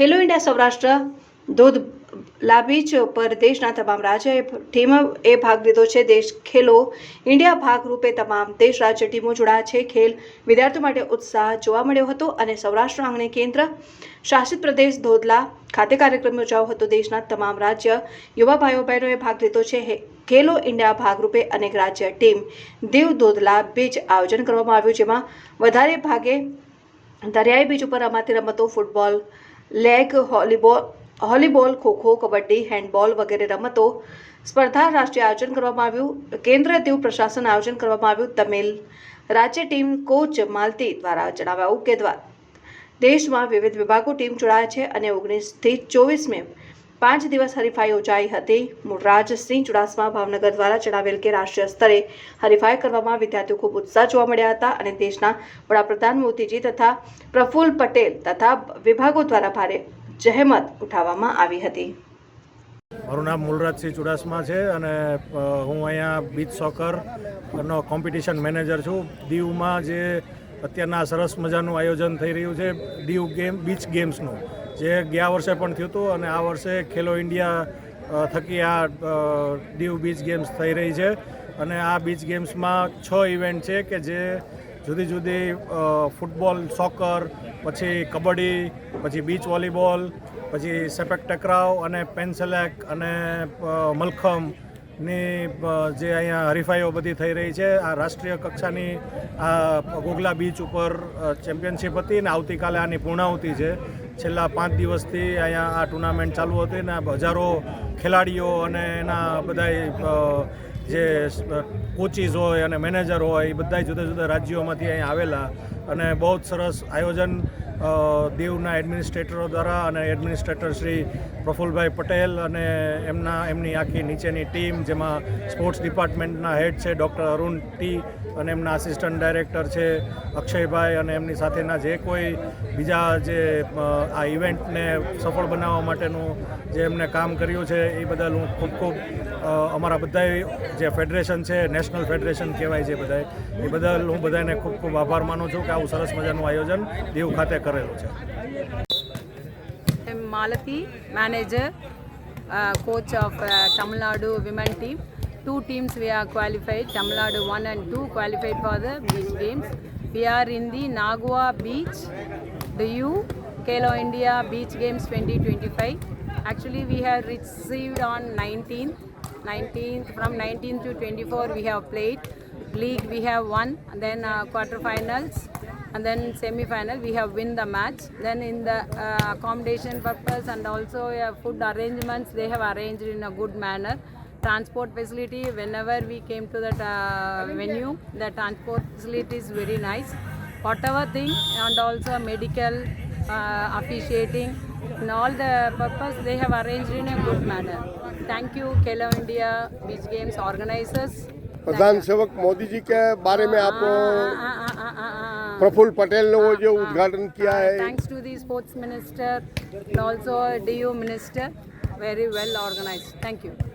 ખેલો India Saurashtra ધોધ લાબીચ પર દેશના તમામ રાજ્ય ટીમ એ ભાગ લીધો છે. દેશ ખેલો ઇન્ડિયા ભાગરૂપે તમામ દેશ રાજ્ય ટીમો જોડાયા છે. ખેલ વિદ્યાર્થીઓ માટે ઉત્સાહ જોવા મળ્યો હતો અને સૌરાષ્ટ્ર આંગણે કેન્દ્ર શાસિત પ્રદેશ ધોધલા ખાતે કાર્યક્રમ યોજાયો હતો. દેશના તમામ રાજ્ય યુવા ભાઈઓ બહેનોએ ભાગ લીધો છે. ખેલો ઇન્ડિયા ભાગરૂપે અનેક રાજ્ય ટીમ દીવ ધોધલા બીચ આયોજન કરવામાં આવ્યું, જેમાં વધારે ભાગે દરિયાઈ બીચ ઉપર રમાતી રમતો, football leg volleyball volleyball kho kho, kabaddi, handball વગેરે રમતો સ્પર્ધા રાષ્ટ્રીય આયોજન કરવામાં આવ્યું. કેન્દ્ર તેવું પ્રશાસન આયોજન કરવામાં આવ્યું. તમિલ રાજ્ય ટીમ કોચ માલતી દ્વારા જણાવ્યા કે દ્વારા દેશમાં વિવિધ વિભાગો ટીમ જોડાયા છે અને ઓગણીસથી ચોવીસ મે પાંચ દિવસ હરીફાઈ યોજાઈ હતી. મૂળરાજસિંહ ચુડાસમા ભાવનગર દ્વારા જણાવેલ કે રાષ્ટ્રીય સ્તરે હરીફાઈ કરવામાં વિદ્યાર્થીઓ ખૂબ ઉત્સાહ જોવા મળ્યા હતા અને દેશના વડાપ્રધાન મોદીજી તથા પ્રફુલ્લ પટેલ તથા વિભાગો દ્વારા ભારે જહેમત ઉઠાવવામાં આવી હતી. મારું નામ મૂલરાજસિંહ ચુડાસમા છે અને હું અહીંયા બીચ સોકરનો કોમ્પિટિશન મેનેજર છું. દીવમાં જે અત્યારના સરસ મજાનું આયોજન થઈ રહ્યું છે, દીવ ગેમ બીચ ગેમ્સનું જે ગયા વર્ષે પણ થયું હતું અને આ વર્ષે ખેલો ઇન્ડિયા થકી આ દીવ બીચ ગેમ્સ થઈ રહી છે. અને આ બીચ ગેમ્સમાં છ ઇવેન્ટ છે કે જે જુદી જુદી ફૂટબોલ, સોકર, પછી કબડ્ડી, પછી બીચ વોલીબોલ, પછી સેપેક ટકરાવ અને પેન્સેલેક અને મલખમ મલખમની જે અહીંયા હરીફાઈઓ બધી થઈ રહી છે. આ રાષ્ટ્રીય કક્ષાની આ ગોગલા બીચ ઉપર ચેમ્પિયનશિપ હતી ને આવતીકાલે આની પૂર્ણાહુતિ છે. છેલ્લા પાંચ દિવસથી અહીંયા આ ટુર્નામેન્ટ ચાલુ હતી. ને હજારો ખેલાડીઓ અને એના બધાય જે કોચિસ હોય અને મેનેજર હોય, એ બધા જુદા જુદા રાજ્યોમાંથી અહીં આવેલા. અને બહુ જ સરસ આયોજન દીવના એડમિનિસ્ટ્રેટરો દ્વારા અને એડમિનિસ્ટ્રેટર શ્રી પ્રફુલભાઈ પટેલ અને એમના, એમની આખી નીચેની ટીમ, જેમાં સ્પોર્ટ્સ ડિપાર્ટમેન્ટના હેડ છે ડૉક્ટર અરુણ ટી અને એમના આસિસ્ટન્ટ ડાયરેક્ટર છે અક્ષયભાઈ અને એમની સાથેના જે કોઈ બીજા જે આ ઇવેન્ટને સફળ બનાવવા માટેનું જે એમને કામ કર્યું છે, એ બદલ હું ખૂબ ખૂબ અમારા બધા જે ફેડરેશન છે નેશનલ ફેડરેશન કહેવાય છે બધા એ બદલ હું બધાને ખૂબ ખૂબ આભાર માનું છું કે આવું સરસ મજાનું આયોજન દીવ ખાતે કરેલું છે I'm Malati, manager, uh, coach of uh, Tamil Nadu women team. Two teams we are qualified, Tamil Nadu 1 and 2 qualified for the beach games. We are in the Nagua beach, the U, Kelo India Beach Games 2025. Actually, we have received on 19th, 19th from 19th to 24 we have played. League we have won, and then uh, quarterfinals and then semi-final we have win the match then in the uh, accommodation purpose and also uh, food arrangements they have arranged in a good manner transport facility whenever we came to that uh, venue the transport facility is very nice whatever thing and also medical uh, officiating in all the purpose they have arranged in a good manner thank you kelo india beach games organizers प्रधान सेवक मोदी जी के बारे में आप Ah, ah, ah, ah, ah, ah. Praful Patel ने वो जो उद्घाटन किया है Thanks to the sports minister and also DU minister, very well organized. Thank you.